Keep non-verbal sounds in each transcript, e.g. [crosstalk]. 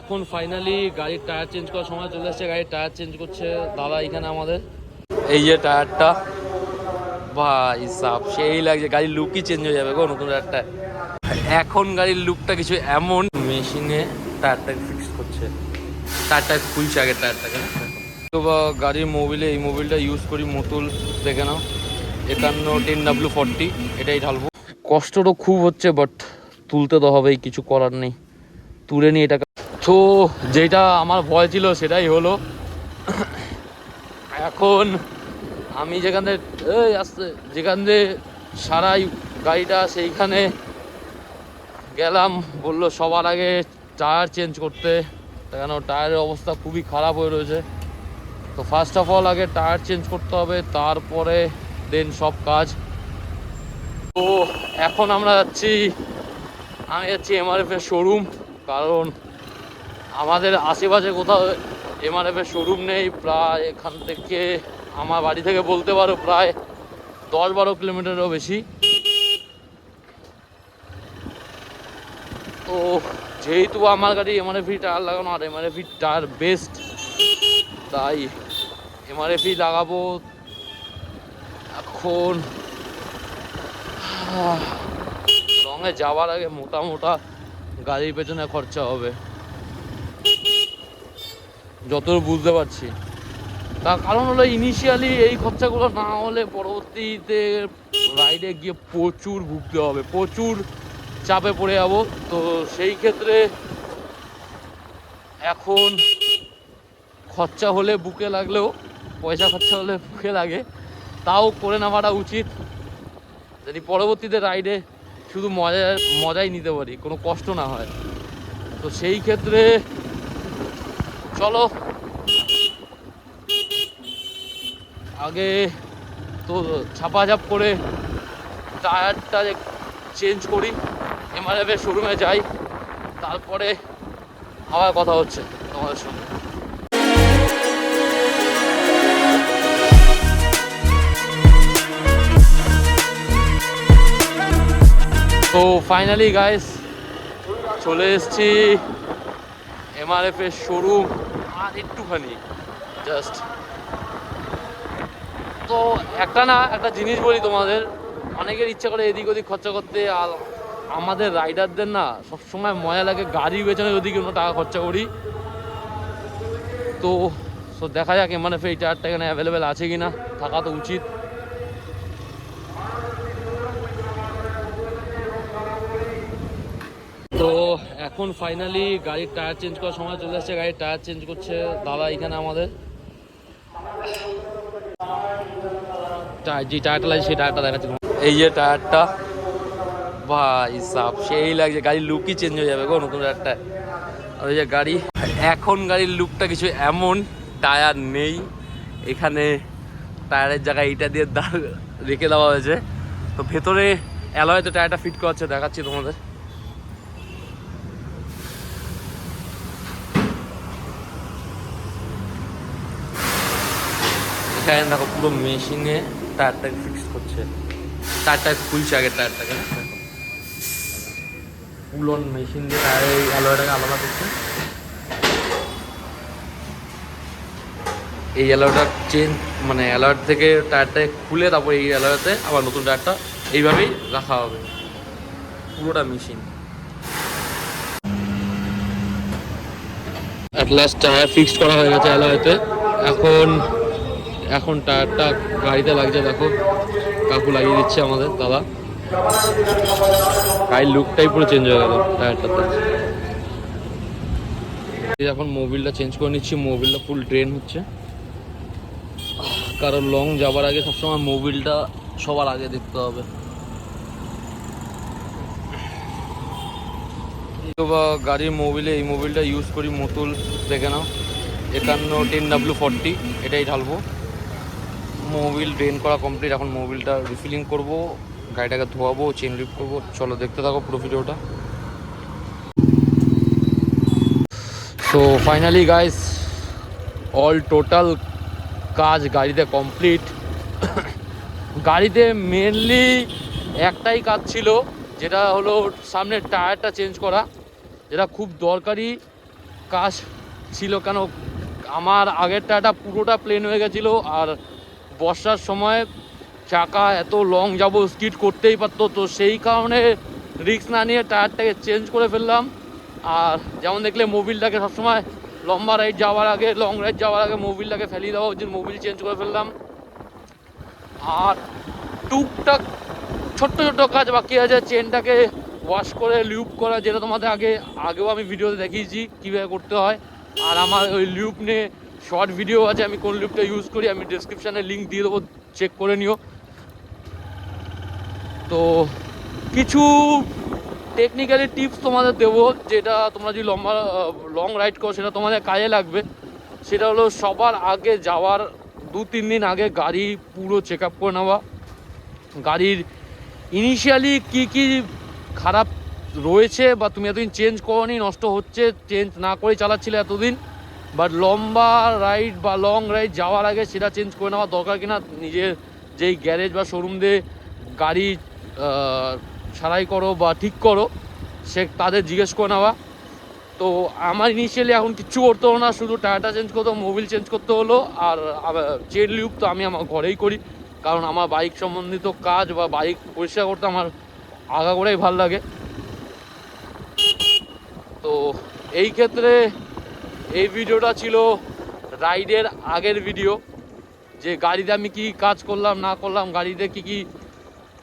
এখন ফাইনালি গাড়ির tyre change করার সময় চলে এসেছে। গাড়ির টায়ার চেঞ্জ করছে দাদা এখানে আমাদের। এই যে টায়ারটা ভাই সাপ সেই লাগছে, গাড়ির লুকই চেঞ্জ হয়ে যাবে গো নতুন টায়ারটা এখন গাড়ির লুকটা কিছু এমন। মেশিনে টায়ারটাকে ফিক্স করছে। টায়ারটা খুলছে আগের টায়ারটাকে তো বা গাড়ির মোবিলে এই মোবিলটা ইউজ করি, মতুল, দেখে নাও। একান্ন টেন ডাব্লু ফর্টি এটাই ঢালবো। কষ্টটা খুব হচ্ছে বাট তুলতে তো হবেই, কিছু করার নেই। তুলে নিয়ে এটাকে তো যেটা আমার ভয় ছিল সেটাই হলো, এখন আমি যেখান এই আসতে, যেখান সারাই গাড়িটা সেইখানে গেলাম। বলল সবার আগে টায়ার চেঞ্জ করতে। কেন? টায়ারের অবস্থা খুবই খারাপ হয়ে রয়েছে। তো ফার্স্ট অফ অল আগে টায়ার চেঞ্জ করতে হবে, তারপরে দেন সব কাজ। তো এখন আমরা যাচ্ছি, আমি যাচ্ছি এমআরএফ এর শোরুম কারণ আমাদের আশেপাশে কোথাও এমআরএফ এর শোরুম নেই, প্রায় এখান থেকে আমার বাড়ি থেকে বলতে পারো প্রায় দশ বারো কিলোমিটারও বেশি। তো যেহেতু আমার গাড়ি এমআরএফি টায়ার লাগানো, আর এমআরএফি টায়ার বেস্ট তাই এমআরএফি লাগাবো। এখন লংয়ে যাওয়ার আগে মোটা মোটা গাড়ির পেছনে খরচা হবে। যতদূর বুঝতে পারছি। তার কারণ হলো ইনিশিয়ালি এই খরচাগুলো না হলে পরবর্তীতে রাইডে গিয়ে প্রচুর ভুগতে হবে, প্রচুর চাপে পড়ে যাব। তো সেই ক্ষেত্রে এখন খরচা হলে বুকে লাগলেও, পয়সা খরচা হলে বুকে লাগে। তাও করে নেওয়াটা উচিত। যদি পরবর্তীতে রাইডে শুধু মজা, মজাই নিতে পারি, কোনো কষ্ট না হয়। তো সেই ক্ষেত্রে চলো। আগে তো ছাপাঝাপ করে টায়ারটা চেঞ্জ করি এমআরএফ এর শোরুমে যাই, তারপরে আবার কথা হচ্ছে তোমাদের সঙ্গে। তো ফাইনালি গাইস চলে এসেছি এমআরএফ এর শোরুম আর একটুখানি জাস্ট তো একটা না একটা জিনিস বলি তোমাদের, অনেকের ইচ্ছা করে এদিক ওদিক খরচা করতে, আর আমাদের রাইডারদের না সবসময় মজা লাগে গাড়ি পেছনে যদি কোনো টাকা খরচা করি। তো সো দেখা যাক এমআরএফ এই টায়ারটা এখানে অ্যাভেলেবেল আছে কি না থাকা তো উচিত। তো এখন ফাইনালি গাড়ির টায়ার চেঞ্জ করার সময় চলে এসেছে গাড়ির টায়ার চেঞ্জ করছে দাদা এখানে আমাদের। যে টায়ারটা লাগছে সেই টায়ারটা দেখাচ্ছি। এই যে টায়ারটা ভাই সাপ সেই লাগছে, গাড়ির লুকই চেঞ্জ হয়ে যাবে গো নতুন টায়ারটা আর ওই যে গাড়ি, এখন গাড়ির লুকটা কিছু এমন টায়ার নেই। এখানে টায়ারের জায়গায় এইটা দিয়ে দাঁড় রেখে দেওয়া হয়েছে। তো ভেতরে অ্যালয়তে টায়ারটা ফিট করা হচ্ছে দেখাচ্ছি তোমাদের। এখানে দেখো পুরো মেশিনে টায়ারটাকে ফিক্স করছে। টায়ারটাকে খুলছে আগের টায়ারটাকে পুলন মেশিন দিয়ে টায়ারের এই অ্যালয়টাকে আলাদা করছে। এই অ্যালয়টা চেঞ্জ মানে অ্যালয়ের থেকে টায়ারটাকে খুলে তারপর এই অ্যালয়তে আবার নতুন টায়ারটা এইভাবেই রাখা হবে। পুরোটা machine. At last tyre fixed করা হয়ে গেছে অ্যালয়েতে। এখন এখন টায়ারটা গাড়িতে লাগছে, দেখো। কাকু লাগিয়ে দিচ্ছে আমাদের, দাদা। গাড়ির লুকটাই পুরো চেঞ্জ হয়ে গেল টায়ারটাতে। এখন মোবিলটা চেঞ্জ করে নিচ্ছি মোবিলটা ফুল ড্রেন হচ্ছে। কারণ লং যাবার আগে সবসময় মোবিলটা সবার আগে দেখতে হবে। বা গাড়ির মোবিলে এই মোবিলটা ইউজ করি, মতুল, দেখে নাও। একান্ন টেন ডাব্লু ফর্টি এটাই ঢালবো। মোবিল ড্রেন করা কমপ্লিট। এখন মোবিলটা রিফিলিং করব, গাড়িটাকে ধোয়াবো চেন লিপ করব। চলো দেখতে থাকো পুরো ভিডিওটা। So finally guys all total কাজ গাড়িতে কমপ্লিট গাড়িতে মেনলি একটাই কাজ ছিল, যেটা হলো সামনের টায়ারটা চেঞ্জ করা। যেটা খুব দরকারি কাজ ছিল কেন, আমার আগের টায়ারটা পুরোটা প্লেন হয়ে গেছিল, আর বর্ষার সময় চাকা এত লং যাব স্কিড করতেই পারতো, তো সেই কারণে রিক্স না নিয়ে টায়ারটাকে চেঞ্জ করে ফেললাম। আর যেমন দেখলে মোবিলটাকে সবসময় লম্বা রাইড যাওয়ার আগে লং রাইড যাওয়ার আগে মোবিলটাকে ফেলিয়ে দেওয়া উচিত মোবিল চেঞ্জ করে ফেললাম। আর টুকটাক ছোট্ট ছোট্ট কাজ বাকি আছে চেনটাকে ওয়াশ করে লিউপ করা, যেটা তোমাদের আগে, আগেও আমি ভিডিওতে দেখিয়েছি, কীভাবে করতে হয়। আর আমার ওই লিউপ নিয়ে শর্ট ভিডিও আছে, আমি কোন লিপটা ইউজ করি, আমি ডিসক্রিপশানে লিঙ্ক দিয়ে দেবো চেক করে নিও। তো কিছু টেকনিক্যালি টিপস তোমাদের দেবো, যেটা তোমরা যদি লম্বা লং রাইড করো, সেটা তোমাদের কাজে লাগবে। সেটা হলো সবার আগে যাওয়ার দু, তিন দিন আগে গাড়ি পুরো চেক আপ করে নেওয়া। গাড়ির ইনিশিয়ালি কি কি খারাপ রয়েছে বা তুমি এতদিন চেঞ্জ করনি, নষ্ট হচ্ছে চেঞ্জ না করে চালাচ্ছিলে এতদিন বাট লম্বা রাইড বা লং রাইড যাওয়ার আগে সেটা চেঞ্জ করে নেওয়া দরকার কিনা নিজের যেই গ্যারেজ বা শোরুম দিয়ে গাড়ি সারাই করো বা ঠিক করো, সে তাদের জিজ্ঞেস করে নেওয়া। তো আমার ইনিশিয়ালি এখন কিচ্ছু করতে হলো না, শুধু টায়ারটা চেঞ্জ করতে মোবিল চেঞ্জ করতে হলো আর চেন লিউপ তো আমি আমার ঘরেই করি। কারণ আমার বাইক সম্বন্ধিত কাজ বা বাইক পরিষ্কার করতে আমার আগা করেই ভালো লাগে। তো এই ক্ষেত্রে এই ভিডিওটা ছিল রাইডের আগের ভিডিও, যে গাড়িতে আমি কি কাজ করলাম, না করলাম, গাড়িতে কি কি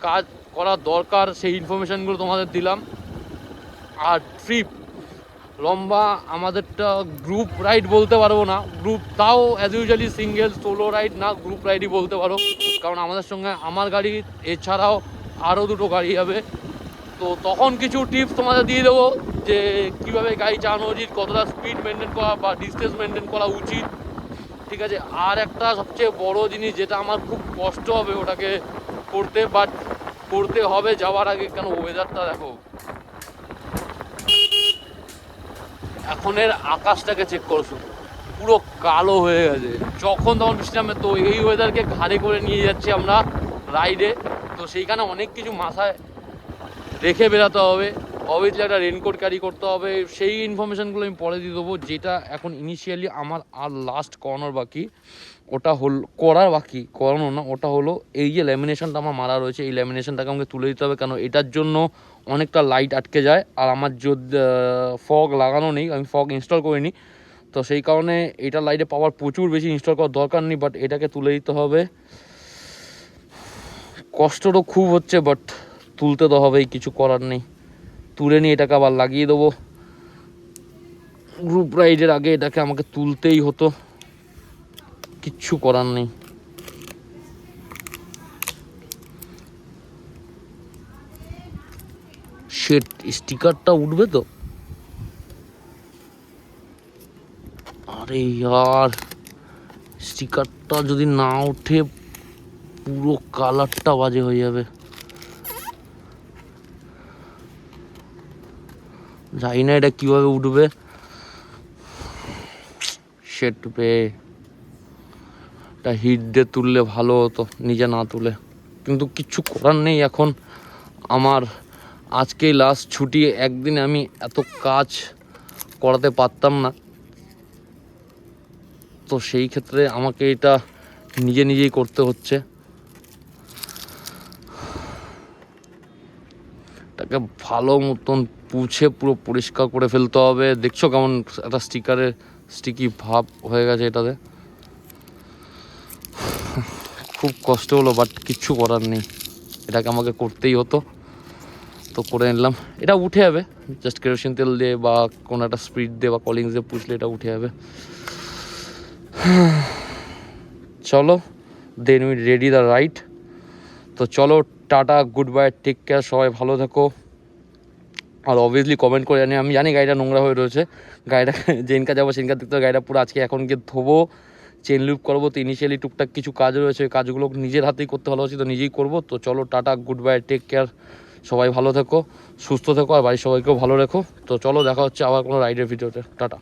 কাজ করা দরকার, সেই ইনফরমেশানগুলো তোমাদের দিলাম। আর ট্রিপ লম্বা আমাদেরটা গ্রুপ রাইড বলতে পারব না গ্রুপ তাও as usually single solo ride না গ্রুপ রাইডই বলতে পারো। কারণ আমাদের সঙ্গে আমার গাড়ি, এছাড়াও আরও দুটো গাড়ি যাবে তো তখন কিছু টিপস তোমাদের দিয়ে দেবো। যে কীভাবে গাড়ি চালানো উচিত, কতটা স্পিড মেনটেন করা বা ডিস্টেন্স মেনটেন করা উচিত, ঠিক আছে? আর একটা সবচেয়ে বড় জিনিস যেটা আমার খুব কষ্ট হবে ওটাকে করতে বাট করতে হবে যাওয়ার আগে, কেন ওয়েদারটা দেখো। এখনের আকাশটাকে চেক করো শুধু। পুরো কালো হয়ে গেছে। যখন তখন বৃষ্টি নামে তো এই ওয়েদারকে ঘাড়ে করে নিয়ে যাচ্ছি আমরা রাইডে তো সেইখানে অনেক কিছু মাথায় রেখে বেরাতে হবে। অবভিয়াসলি একটা রেনকোট ক্যারি করতে হবে। সেই ইনফরমেশানগুলো আমি পরে দিয়ে দেবো, যেটা এখন ইনিশিয়ালি আমার আর লাস্ট করানোর বাকি, ওটা হল, করার বাকি, করানো না, ওটা হলো এই যে ল্যামিনেশনটা আমার মারা রয়েছে, এই ল্যামিনেশনটাকে আমাকে তুলে দিতে হবে, কেন এটার জন্য অনেকটা লাইট আটকে যায়, আর আমার যদি ফগ লাগানো নেই, আমি ফগ ইনস্টল করিনি। তো সেই কারণে এটা লাইটে পাওয়ার প্রচুর বেশি ইনস্টল করার দরকার নেই বাট এটাকে তুলে দিতে হবে। কষ্ট তো খুব হচ্ছে বাট তুলতে তো হবেই, কিছু করার নেই। তুলে নিয়ে এটাকে আবার লাগিয়ে দেবো। গ্রুপ রাইডের আগে এটাকে আমাকে তুলতেই হতো। কিচ্ছু করার নেই। সেট স্টিকারটা উঠবে তো? আরে ইয়ার স্টিকারটা যদি না ওঠে পুরো কালারটা বাজে হয়ে যাবে। জানি না এটা কীভাবে উঠবে। সেট পে এটা হিট দিয়ে তুললে ভালো হতো, নিজে না তুলে। কিন্তু কিচ্ছু করার নেই এখন। আমার আজকেই লাস্ট ছুটি, একদিনে আমি এত কাজ করাতে পারতাম না। তো সেই ক্ষেত্রে আমাকে এটা নিজে নিজেই করতে হচ্ছে। এটাকে ভালো মতন পুছে পুরো পরিষ্কার করে ফেলতে হবে। দেখছ কেমন একটা স্টিকারের স্টিকি ভাব হয়ে গেছে এটাতে? খুব কষ্ট হলো বাট কিচ্ছু করার নেই। এটাকে আমাকে করতেই হতো। তো করে নিলাম। এটা উঠে যাবে। জাস্ট কেরোসিন তেল দিয়ে বা কোনো একটা স্পিড দিয়ে বা কলিংস দিয়ে পুষলে এটা উঠে যাবে। চলো then we ready the right তো চলো, tata good bye take care সবাই ভালো থেকো। আর অবভিয়াসলি কমেন্ট করে জানি আমি জানি গাড়িটা নোংরা হয়ে রয়েছে। গাড়িটা [laughs] যেদিনকা যাব সেদিনকার দেখতে গাড়িটা পুরো আজকে এখন গিয়ে ধোবো চেন লুপ করব, তো ইনিশিয়ালি টুকটাক কিছু কাজ রয়েছে কাজগুলো নিজের হাতেই করতে ভালোবাসি তো নিজেই করব। তো চলো, tata good bye take care সবাই ভালো থেকো, সুস্থ থেকো, আর বাড়ির সবাইকেও ভালো রেখো। তো চলো, দেখা হচ্ছে আবার কোনো রাইডের ভিডিওতে টাটা।